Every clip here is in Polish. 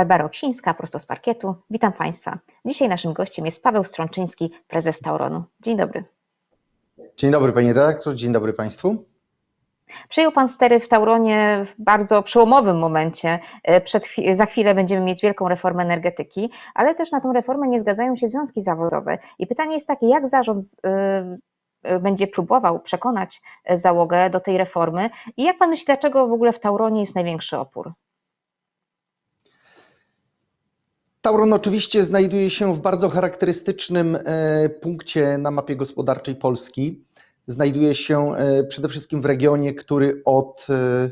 Barbara Oksińska, prosto z parkietu. Witam Państwa. Dzisiaj naszym gościem jest Paweł Strączyński, prezes Tauronu. Dzień dobry. Dzień dobry Panie redaktor, dzień dobry Państwu. Przejął Pan stery w Tauronie w bardzo przełomowym momencie. E, Przed, za chwilę będziemy mieć wielką reformę energetyki, ale też na tą reformę nie zgadzają się związki zawodowe. I pytanie jest takie, jak zarząd y, y, będzie próbował przekonać e, załogę do tej reformy i jak Pan myśli, dlaczego w ogóle w Tauronie jest największy opór? Tauron oczywiście znajduje się w bardzo charakterystycznym e, punkcie na mapie gospodarczej Polski. Znajduje się e, przede wszystkim w regionie, który od e,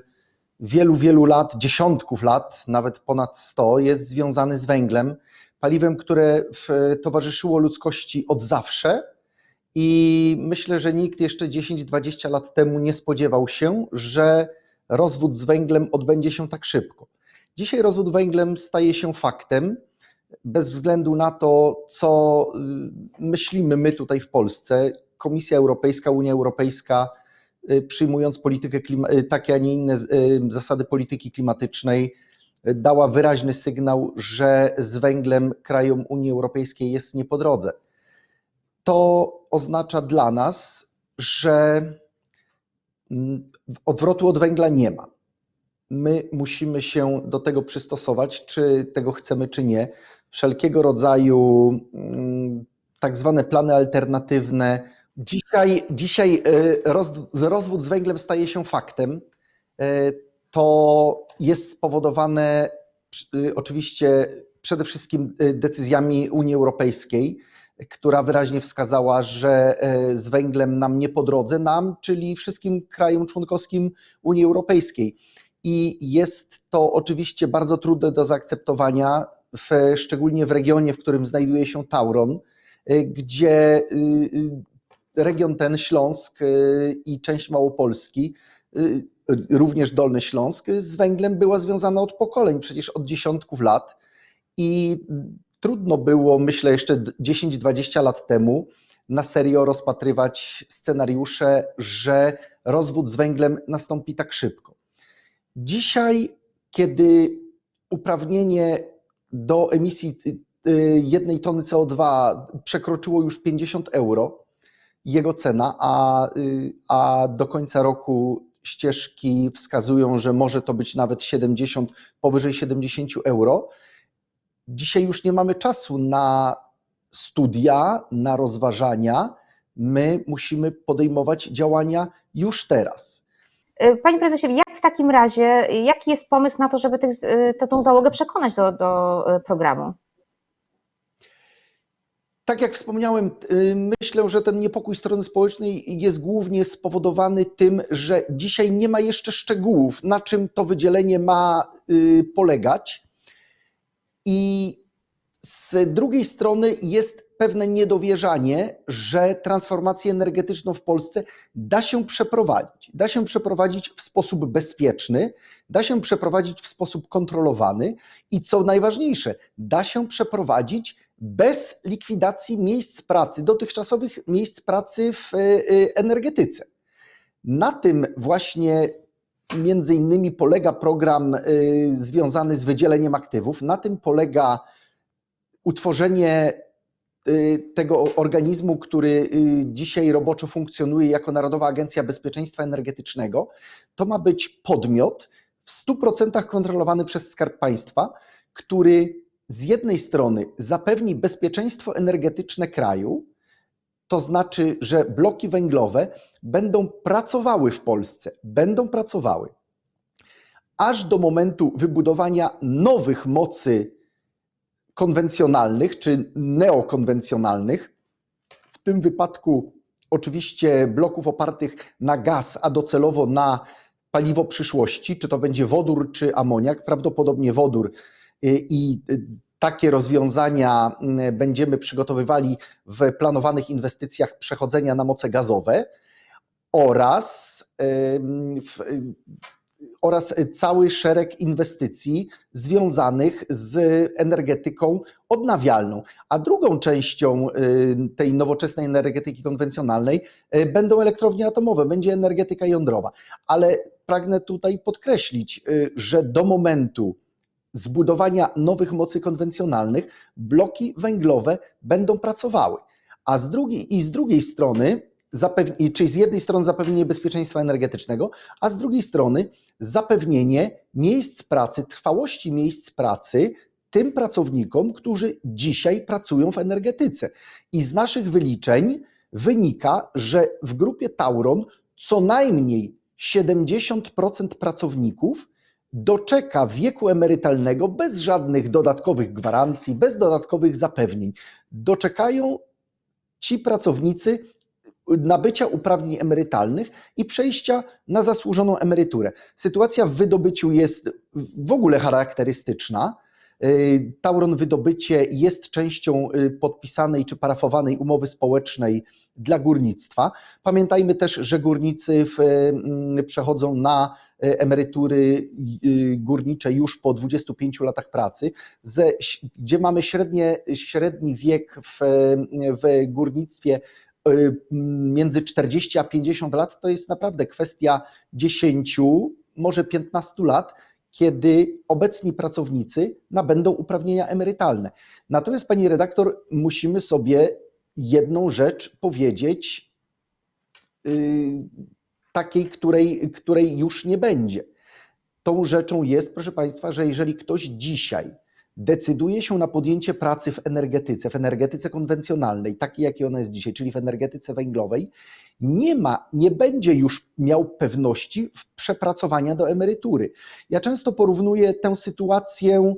wielu, wielu lat, dziesiątków lat, nawet ponad 100, jest związany z węglem, paliwem, które towarzyszyło ludzkości od zawsze. I myślę, że nikt jeszcze 10-20 lat temu nie spodziewał się, że rozwód z węglem odbędzie się tak szybko. Dzisiaj rozwód węglem staje się faktem bez względu na to, co y, myślimy my tutaj w Polsce, Komisja Europejska, Unia Europejska, y, przyjmując politykę y, takie, a nie inne zasady polityki klimatycznej, dała wyraźny sygnał, że z węglem krajom Unii Europejskiej jest nie po drodze. To oznacza dla nas, że mm, odwrotu od węgla nie ma. My musimy się do tego przystosować, czy tego chcemy, czy nie wszelkiego rodzaju mm, tak zwane plany alternatywne. Dzisiaj, dzisiaj e, roz, rozwód z węglem staje się faktem. E, To jest spowodowane przy- oczywiście przede wszystkim e, decyzjami Unii Europejskiej, która wyraźnie wskazała, że e, z węglem nam nie po drodze, nam, czyli wszystkim krajom członkowskim Unii Europejskiej. I jest to oczywiście bardzo trudne do zaakceptowania w, szczególnie w regionie, w którym znajduje się Tauron, y, gdzie y, y, region ten, Śląsk i część Małopolski, również Dolny Śląsk, z węglem była związana od pokoleń, przecież od dziesiątków lat. I trudno było, myślę, jeszcze 10-20 lat temu na serio rozpatrywać scenariusze, że rozwód z węglem nastąpi tak szybko. Dzisiaj, kiedy uprawnienie do emisji y, y, jednej tony CO2 przekroczyło już 50 euro, jego cena, a, y, a do końca roku ścieżki wskazują, że może to być nawet 70, powyżej 70 euro. Dzisiaj już nie mamy czasu na studia, na rozważania. My musimy podejmować działania już teraz. Y, Panie prezesie, jak w takim razie, jaki jest pomysł na to, żeby tych, y, tę załogę przekonać do, do y, programu? Tak jak wspomniałem, myślę, że ten niepokój strony społecznej jest głównie spowodowany tym, że dzisiaj nie ma jeszcze szczegółów, na czym to wydzielenie ma polegać. I z drugiej strony jest pewne niedowierzanie, że transformację energetyczną w Polsce da się przeprowadzić. Da się przeprowadzić w sposób bezpieczny, da się przeprowadzić w sposób kontrolowany i co najważniejsze, da się przeprowadzić bez likwidacji miejsc pracy, dotychczasowych miejsc pracy w y, y, energetyce. Na tym właśnie między innymi polega program y, związany z wydzieleniem aktywów, na tym polega utworzenie tego organizmu, który y, dzisiaj roboczo funkcjonuje jako Narodowa Agencja Bezpieczeństwa Energetycznego. To ma być podmiot w 100% kontrolowany przez Skarb Państwa, który z jednej strony zapewni bezpieczeństwo energetyczne kraju, to znaczy, że bloki węglowe będą pracowały w Polsce, będą pracowały aż do momentu wybudowania nowych mocy konwencjonalnych czy neokonwencjonalnych, w tym wypadku oczywiście bloków opartych na gaz, a docelowo na paliwo przyszłości, czy to będzie wodór czy amoniak, prawdopodobnie wodór. Y, i y, takie rozwiązania y, będziemy przygotowywali w planowanych inwestycjach przechodzenia na moce gazowe oraz w, oraz cały szereg inwestycji związanych z energetyką odnawialną. A drugą częścią y, tej nowoczesnej energetyki konwencjonalnej y, będą elektrownie atomowe, będzie energetyka jądrowa. Ale pragnę tutaj podkreślić, y, że do momentu zbudowania nowych mocy konwencjonalnych bloki węglowe będą pracowały. A z drugiej, i z drugiej strony, zapew- czyli z jednej strony zapewnienie bezpieczeństwa energetycznego, a z drugiej strony zapewnienie miejsc pracy, trwałości miejsc pracy tym pracownikom, którzy dzisiaj pracują w energetyce. I z naszych wyliczeń wynika, że w grupie Tauron co najmniej 70% pracowników doczeka wieku emerytalnego bez żadnych dodatkowych gwarancji, bez dodatkowych zapewnień. Doczekają ci pracownicy nabycia uprawnień emerytalnych i przejścia na zasłużoną emeryturę. Sytuacja w wydobyciu jest w ogóle charakterystyczna. Y, Tauron Wydobycie jest częścią y, podpisanej czy parafowanej umowy społecznej dla górnictwa. Pamiętajmy też, że górnicy w, mm, przechodzą na y, emerytury górnicze już po 25 latach pracy, gdzie mamy średnie, średni wiek w, w górnictwie między 40 a 50 lat, to jest naprawdę kwestia 10, może 15 lat, kiedy obecni pracownicy nabędą uprawnienia emerytalne. Natomiast, pani redaktor, musimy sobie jedną rzecz powiedzieć, yy, takiej, której, której już nie będzie. Tą rzeczą jest, proszę Państwa, że jeżeli ktoś dzisiaj decyduje się na podjęcie pracy w energetyce, w energetyce konwencjonalnej, takiej jakiej ona jest dzisiaj, czyli w energetyce węglowej, nie ma, nie będzie już miał pewności przepracowania do emerytury. Ja często porównuję tę sytuację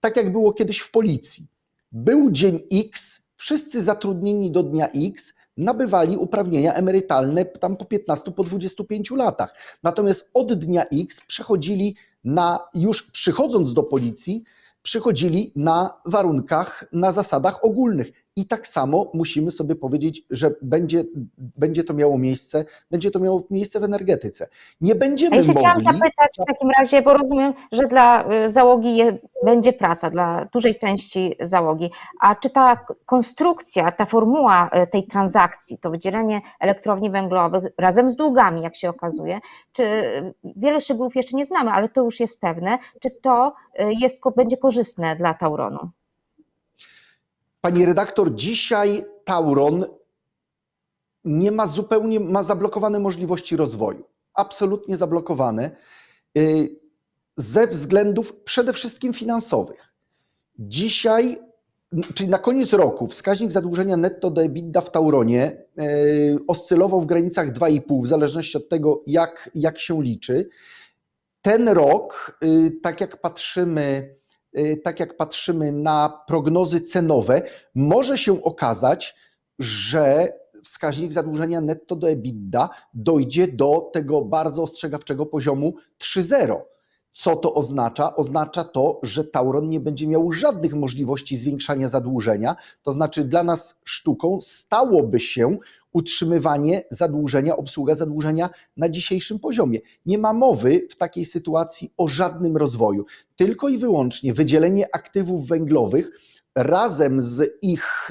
tak, jak było kiedyś w policji. Był dzień X, wszyscy zatrudnieni do dnia X nabywali uprawnienia emerytalne tam po 15, po 25 latach. Natomiast od dnia X przechodzili na, już przychodząc do policji, przychodzili na warunkach, na zasadach ogólnych. I tak samo musimy sobie powiedzieć, że będzie, będzie to miało miejsce, będzie to miało miejsce w energetyce. Nie będziemy A jeszcze chciałam mogli. zapytać w takim razie, bo rozumiem, że dla y, załogi będzie praca, dla dużej części załogi. A czy ta konstrukcja, ta formuła y, tej transakcji, to wydzielenie elektrowni węglowych razem z długami, jak się okazuje, czy y, wiele szczegółów jeszcze nie znamy, ale to już jest pewne, czy to jest, będzie korzystne dla Tauronu? Pani redaktor, dzisiaj Tauron nie ma zupełnie, ma zablokowane możliwości rozwoju. Absolutnie zablokowane y, ze względów przede wszystkim finansowych. Dzisiaj, czyli na koniec roku, wskaźnik zadłużenia netto do EBITDA w Tauronie y, oscylował w granicach 2,5, w zależności od tego, jak, jak się liczy. Ten rok, y, tak jak patrzymy, tak jak patrzymy na prognozy cenowe, może się okazać, że wskaźnik zadłużenia netto do EBITDA dojdzie do tego bardzo ostrzegawczego poziomu 3,0. Co to oznacza? Oznacza to, że Tauron nie będzie miał żadnych możliwości zwiększania zadłużenia. To znaczy, dla nas sztuką stałoby się utrzymywanie zadłużenia, obsługa zadłużenia na dzisiejszym poziomie. Nie ma mowy w takiej sytuacji o żadnym rozwoju. Tylko i wyłącznie wydzielenie aktywów węglowych razem z ich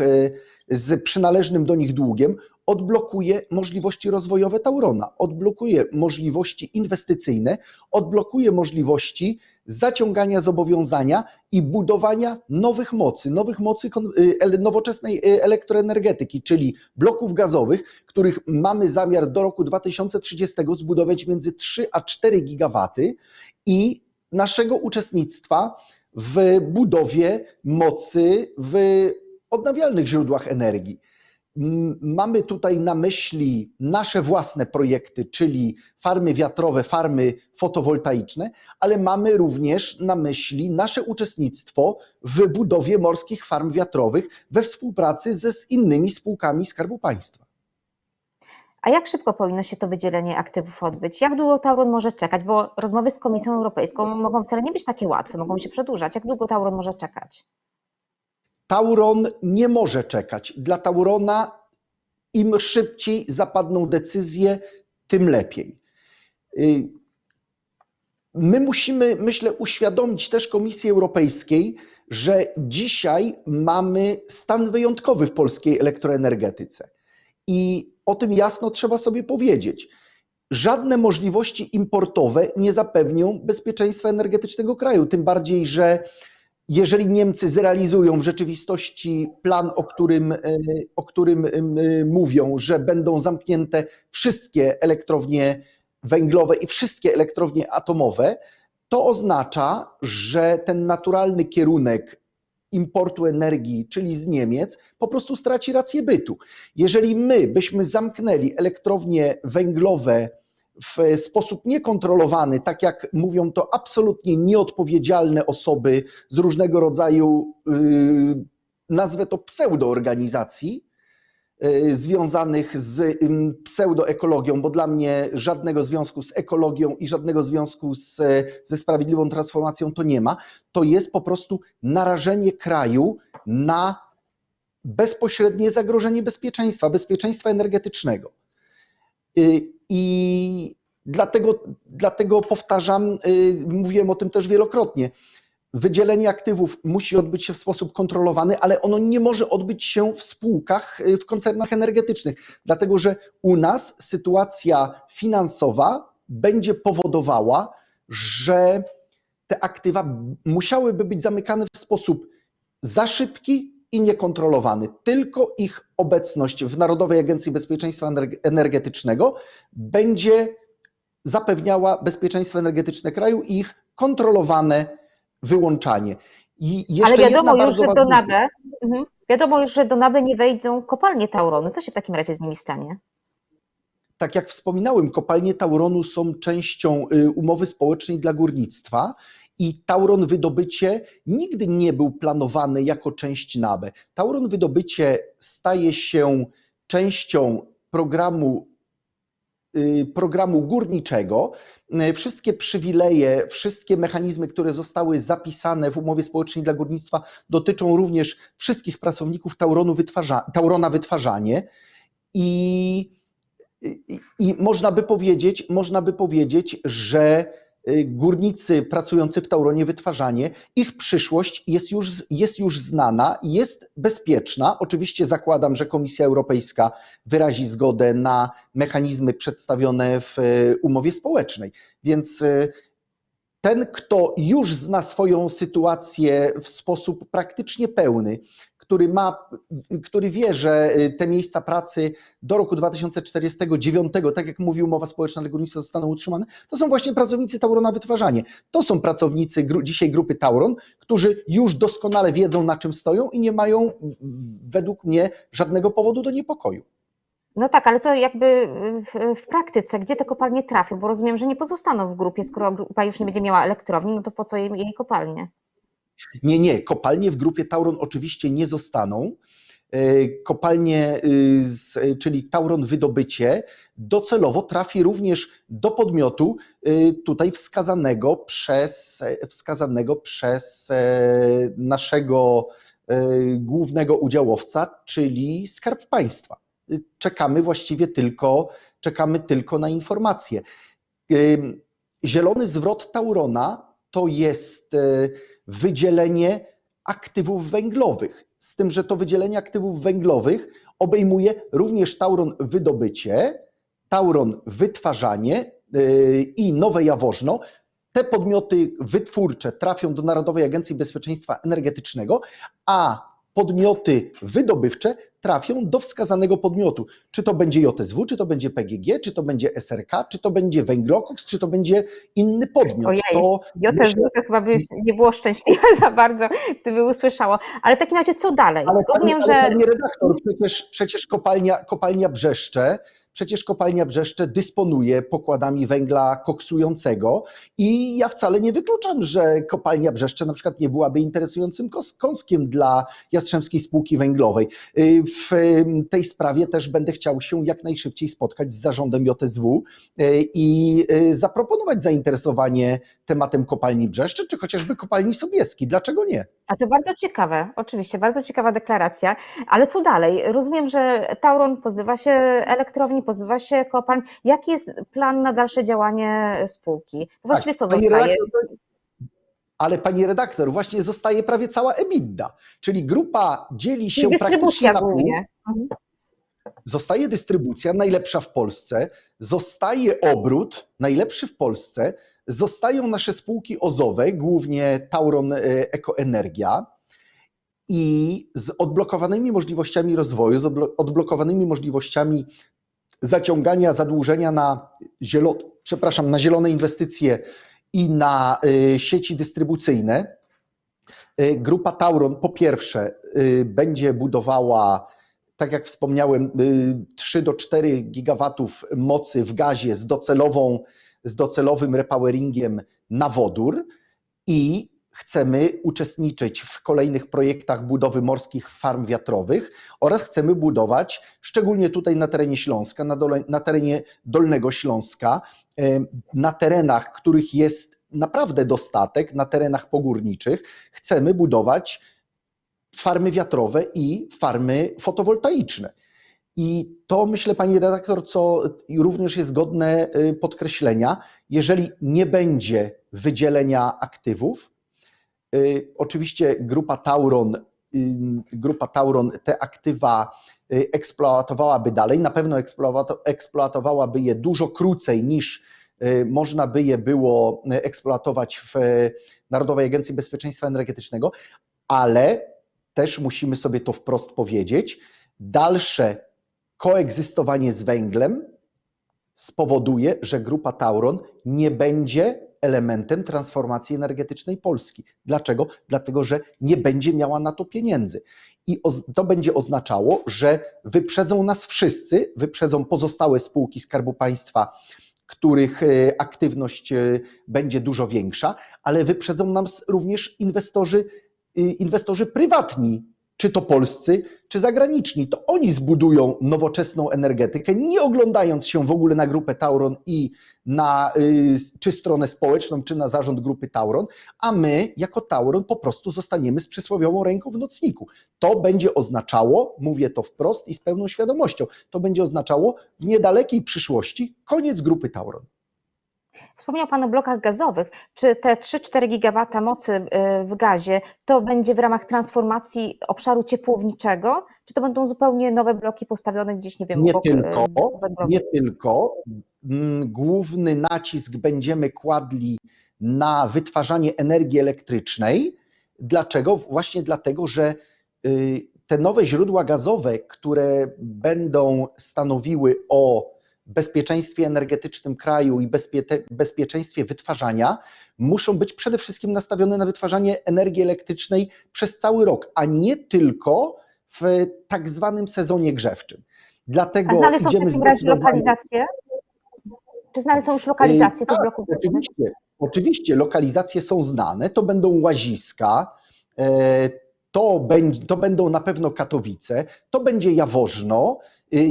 z przynależnym do nich długiem odblokuje możliwości rozwojowe Taurona, odblokuje możliwości inwestycyjne, odblokuje możliwości zaciągania zobowiązania i budowania nowych mocy, nowych mocy y, nowoczesnej y, elektroenergetyki, czyli bloków gazowych, których mamy zamiar do roku 2030 zbudować między 3 a 4 gigawaty i naszego uczestnictwa w budowie mocy w odnawialnych źródłach energii. Mamy tutaj na myśli nasze własne projekty, czyli farmy wiatrowe, farmy fotowoltaiczne, ale mamy również na myśli nasze uczestnictwo w budowie morskich farm wiatrowych we współpracy ze z innymi spółkami Skarbu Państwa. A jak szybko powinno się to wydzielenie aktywów odbyć? Jak długo Tauron może czekać? Bo rozmowy z Komisją Europejską mogą wcale nie być takie łatwe, mogą się przedłużać. Jak długo Tauron może czekać? Tauron nie może czekać. Dla Taurona im szybciej zapadną decyzje, tym lepiej. Y, My musimy, myślę, uświadomić też Komisji Europejskiej, że dzisiaj mamy stan wyjątkowy w polskiej elektroenergetyce. I o tym jasno trzeba sobie powiedzieć, żadne możliwości importowe nie zapewnią bezpieczeństwa energetycznego kraju. Tym bardziej, że jeżeli Niemcy zrealizują w rzeczywistości plan, o którym, e, o którym e, mówią, że będą zamknięte wszystkie elektrownie węglowe i wszystkie elektrownie atomowe, to oznacza, że ten naturalny kierunek importu energii, czyli z Niemiec, po prostu straci rację bytu. Jeżeli my byśmy zamknęli elektrownie węglowe w sposób niekontrolowany, tak jak mówią to absolutnie nieodpowiedzialne osoby z różnego rodzaju, yy, nazwę to pseudoorganizacji, yy, związanych z pseudoekologią, bo dla mnie żadnego związku z ekologią i żadnego związku z, ze sprawiedliwą transformacją to nie ma, to jest po prostu narażenie kraju na bezpośrednie zagrożenie bezpieczeństwa, bezpieczeństwa energetycznego. Yy, I dlatego, dlatego powtarzam, yy, mówiłem o tym też wielokrotnie. Wydzielenie aktywów musi odbyć się w sposób kontrolowany, ale ono nie może odbyć się w spółkach, yy, w koncernach energetycznych, dlatego że u nas sytuacja finansowa będzie powodowała, że te aktywa musiałyby być zamykane w sposób za szybki i niekontrolowany. Tylko ich obecność w Narodowej Agencji Bezpieczeństwa Energetycznego będzie zapewniała bezpieczeństwo energetyczne kraju i ich kontrolowane wyłączanie. I jeszcze Ale wiadomo już, że do NABE, mhm. wiadomo już, że do NABE nie wejdą kopalnie Tauronu. Co się w takim razie z nimi stanie? tak jak wspominałem, kopalnie Tauronu są częścią y, umowy społecznej dla górnictwa i Tauron wydobycie nigdy nie był planowany jako część NABE. Tauron wydobycie staje się częścią programu y, programu górniczego. Y, Wszystkie przywileje, wszystkie mechanizmy, które zostały zapisane w umowie społecznej dla górnictwa dotyczą również wszystkich pracowników Tauronu wytwarza, Taurona Wytwarzanie i i, I można by powiedzieć, można by powiedzieć, że y, górnicy pracujący w Tauronie Wytwarzanie, ich przyszłość jest już, jest już znana, jest bezpieczna. Oczywiście zakładam, że Komisja Europejska wyrazi zgodę na mechanizmy przedstawione w y, umowie społecznej. Więc y, ten, kto już zna swoją sytuację w sposób praktycznie pełny, który, ma, który wie, że y, te miejsca pracy do roku 2049, tak jak mówi umowa społeczna górnictwa, zostaną utrzymane, to są właśnie pracownicy Taurona Wytwarzanie. To są pracownicy gru, dzisiaj grupy Tauron, którzy już doskonale wiedzą, na czym stoją i nie mają według mnie żadnego powodu do niepokoju. No tak, ale co jakby w, w praktyce, gdzie te kopalnie trafią? Bo rozumiem, że nie pozostaną w grupie, skoro grupa już nie będzie miała elektrowni, no to po co jej, jej kopalnie? Nie, nie, kopalnie w grupie Tauron oczywiście nie zostaną. E, Kopalnie, y, czyli Tauron Wydobycie, docelowo trafi również do podmiotu y, tutaj wskazanego przez, wskazanego przez e, naszego e, głównego udziałowca, czyli Skarb Państwa. Y, Czekamy właściwie tylko, czekamy tylko na informacje. Zielony zwrot Taurona to jest wydzielenie aktywów węglowych. Z tym, że to wydzielenie aktywów węglowych obejmuje również Tauron wydobycie, Tauron wytwarzanie yy, i Nowe Jaworzno. Te podmioty wytwórcze trafią do Narodowej Agencji Bezpieczeństwa Energetycznego, a podmioty wydobywcze trafią do wskazanego podmiotu. Czy to będzie JSW, czy to będzie PGG, czy to będzie SRK, czy to będzie Węglokoks, czy to będzie inny podmiot. Ojej, To JSW to chyba by nie było szczęśliwe za bardzo, gdyby usłyszało. Ale w takim razie co dalej? Ale Rozumiem, pani, że redaktor, przecież, przecież kopalnia, kopalnia Brzeszcze, przecież kopalnia Brzeszcze dysponuje pokładami węgla koksującego i ja wcale nie wykluczam, że kopalnia Brzeszcze na przykład nie byłaby interesującym kąskiem dla Jastrzębskiej Spółki Węglowej. Y, W y, tej sprawie też będę chciał się jak najszybciej spotkać z zarządem JSW y, i zaproponować zainteresowanie tematem kopalni Brzeszcze, czy chociażby kopalni Sobieskiej. Dlaczego nie? A to bardzo ciekawe, oczywiście, bardzo ciekawa deklaracja, ale co dalej? Rozumiem, że Tauron pozbywa się elektrowni, pozbywa się kopalń. Jaki jest plan na dalsze działanie spółki? Właściwie co Tak, pani zostaje? Ale pani redaktor, właśnie zostaje prawie cała EBITDA, czyli grupa dzieli się praktycznie na pół. Mhm. Zostaje dystrybucja, najlepsza w Polsce. zostaje obrót, najlepszy w Polsce, zostają nasze spółki OZOwe, głównie Tauron e, Ekoenergia i z odblokowanymi możliwościami rozwoju, z odblo- odblokowanymi możliwościami zaciągania zadłużenia na, zielo, przepraszam, na zielone inwestycje i na y, sieci dystrybucyjne. Y, Grupa Tauron po pierwsze y, będzie budowała, tak jak wspomniałem, y, 3 do 4 gigawatów mocy w gazie z, docelową, z docelowym repoweringiem na wodór i chcemy uczestniczyć w kolejnych projektach budowy morskich farm wiatrowych oraz chcemy budować, szczególnie tutaj na terenie Śląska, na, dole, na terenie Dolnego Śląska, em, na terenach, których jest naprawdę dostatek, na terenach pogórniczych, chcemy budować farmy wiatrowe i farmy fotowoltaiczne. I to myślę, pani redaktor, co również jest godne y, podkreślenia, jeżeli nie będzie wydzielenia aktywów, oczywiście grupa Tauron, y, grupa Tauron te aktywa y, eksploatowałaby dalej, na pewno eksploato- eksploatowałaby je dużo krócej niż y, można by je było y, eksploatować w y, Narodowej Agencji Bezpieczeństwa Energetycznego, ale też musimy sobie to wprost powiedzieć, dalsze koegzystowanie z węglem spowoduje, że grupa Tauron nie będzie elementem transformacji energetycznej Polski. Dlaczego? Dlatego, że nie będzie miała na to pieniędzy. I to będzie oznaczało, że wyprzedzą nas wszyscy, wyprzedzą pozostałe spółki Skarbu Państwa, których e, aktywność e, będzie dużo większa, ale wyprzedzą nas również inwestorzy, y, inwestorzy prywatni, czy to polscy, czy zagraniczni. To oni zbudują nowoczesną energetykę, nie oglądając się w ogóle na grupę Tauron i na y, czy stronę społeczną, czy na zarząd grupy Tauron, a my jako Tauron po prostu zostaniemy z przysłowiową ręką w nocniku. To będzie oznaczało, mówię to wprost i z pełną świadomością, to będzie oznaczało w niedalekiej przyszłości koniec grupy Tauron. Wspomniał Pan o blokach gazowych. Czy te 3-4 gigawata mocy y, w gazie to będzie w ramach transformacji obszaru ciepłowniczego, czy to będą zupełnie nowe bloki postawione gdzieś, nie wiem, Nie obok, y, tylko, nie tylko. Mm, Główny nacisk będziemy kładli na wytwarzanie energii elektrycznej. Dlaczego? Właśnie dlatego, że y, te nowe źródła gazowe, które będą stanowiły o bezpieczeństwie energetycznym kraju i bezpie- bezpieczeństwie wytwarzania, muszą być przede wszystkim nastawione na wytwarzanie energii elektrycznej przez cały rok, a nie tylko w tak zwanym sezonie grzewczym. Dlatego znane są w takim razie lokalizacje? Czy znane są już lokalizacje Yy, tych tak, bloków? Oczywiście, oczywiście lokalizacje są znane, to będą łaziska, e, to, będzie, to będą na pewno Katowice, to będzie Jaworzno,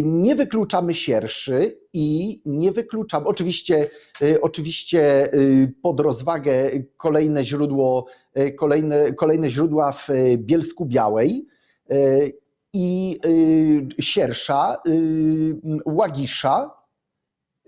nie wykluczamy Sierszy i nie wykluczamy, oczywiście, y, oczywiście y, pod rozwagę kolejne źródło, y, kolejne, kolejne źródła w y, Bielsku Białej y, i y, Siersza, y, Łagisza,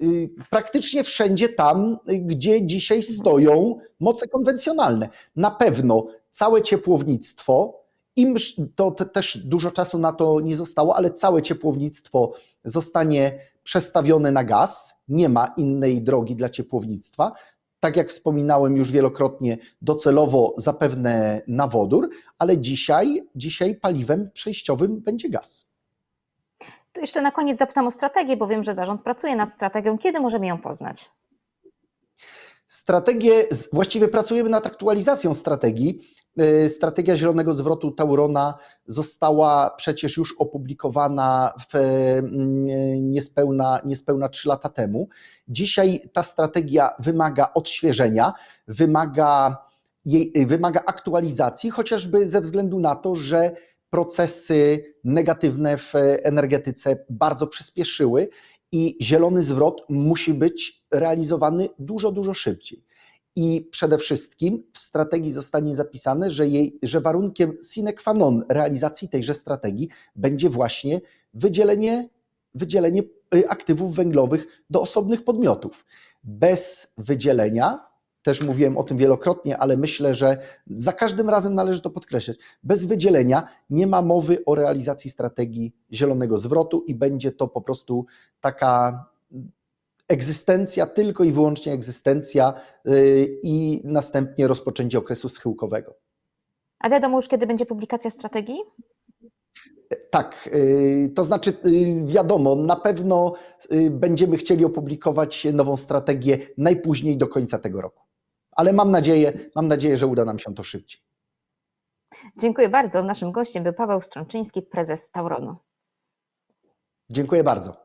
y, praktycznie wszędzie tam, y, gdzie dzisiaj stoją moce konwencjonalne. Na pewno całe ciepłownictwo, im to te- też dużo czasu na to nie zostało, ale całe ciepłownictwo zostanie przestawione na gaz. Nie ma innej drogi dla ciepłownictwa. Tak jak wspominałem już wielokrotnie, docelowo zapewne na wodór, ale dzisiaj, dzisiaj paliwem przejściowym będzie gaz. To jeszcze na koniec zapytam o strategię, bo wiem, że zarząd pracuje nad strategią. Kiedy możemy ją poznać? Strategię, właściwie pracujemy nad aktualizacją strategii. Y, Strategia Zielonego Zwrotu Taurona została przecież już opublikowana w mm, niespełna, niespełna 3 lata temu. Dzisiaj ta strategia wymaga odświeżenia, wymaga, jej, wymaga aktualizacji, chociażby ze względu na to, że procesy negatywne w energetyce bardzo przyspieszyły i zielony zwrot musi być realizowany dużo, dużo szybciej. I przede wszystkim w strategii zostanie zapisane, że, jej, że warunkiem sine qua non realizacji tejże strategii będzie właśnie wydzielenie, wydzielenie y, aktywów węglowych do osobnych podmiotów. Bez wydzielenia, też mówiłem o tym wielokrotnie, ale myślę, że za każdym razem należy to podkreślać, bez wydzielenia nie ma mowy o realizacji strategii zielonego zwrotu i będzie to po prostu taka egzystencja, tylko i wyłącznie egzystencja y, i następnie rozpoczęcie okresu schyłkowego. A wiadomo już, kiedy będzie publikacja strategii? Tak, y, to znaczy y, wiadomo, na pewno będziemy chcieli opublikować nową strategię najpóźniej do końca tego roku. Ale mam nadzieję, mam nadzieję, że uda nam się to szybciej. Dziękuję bardzo. Naszym gościem był Paweł Strączyński, prezes Tauronu. Dziękuję bardzo.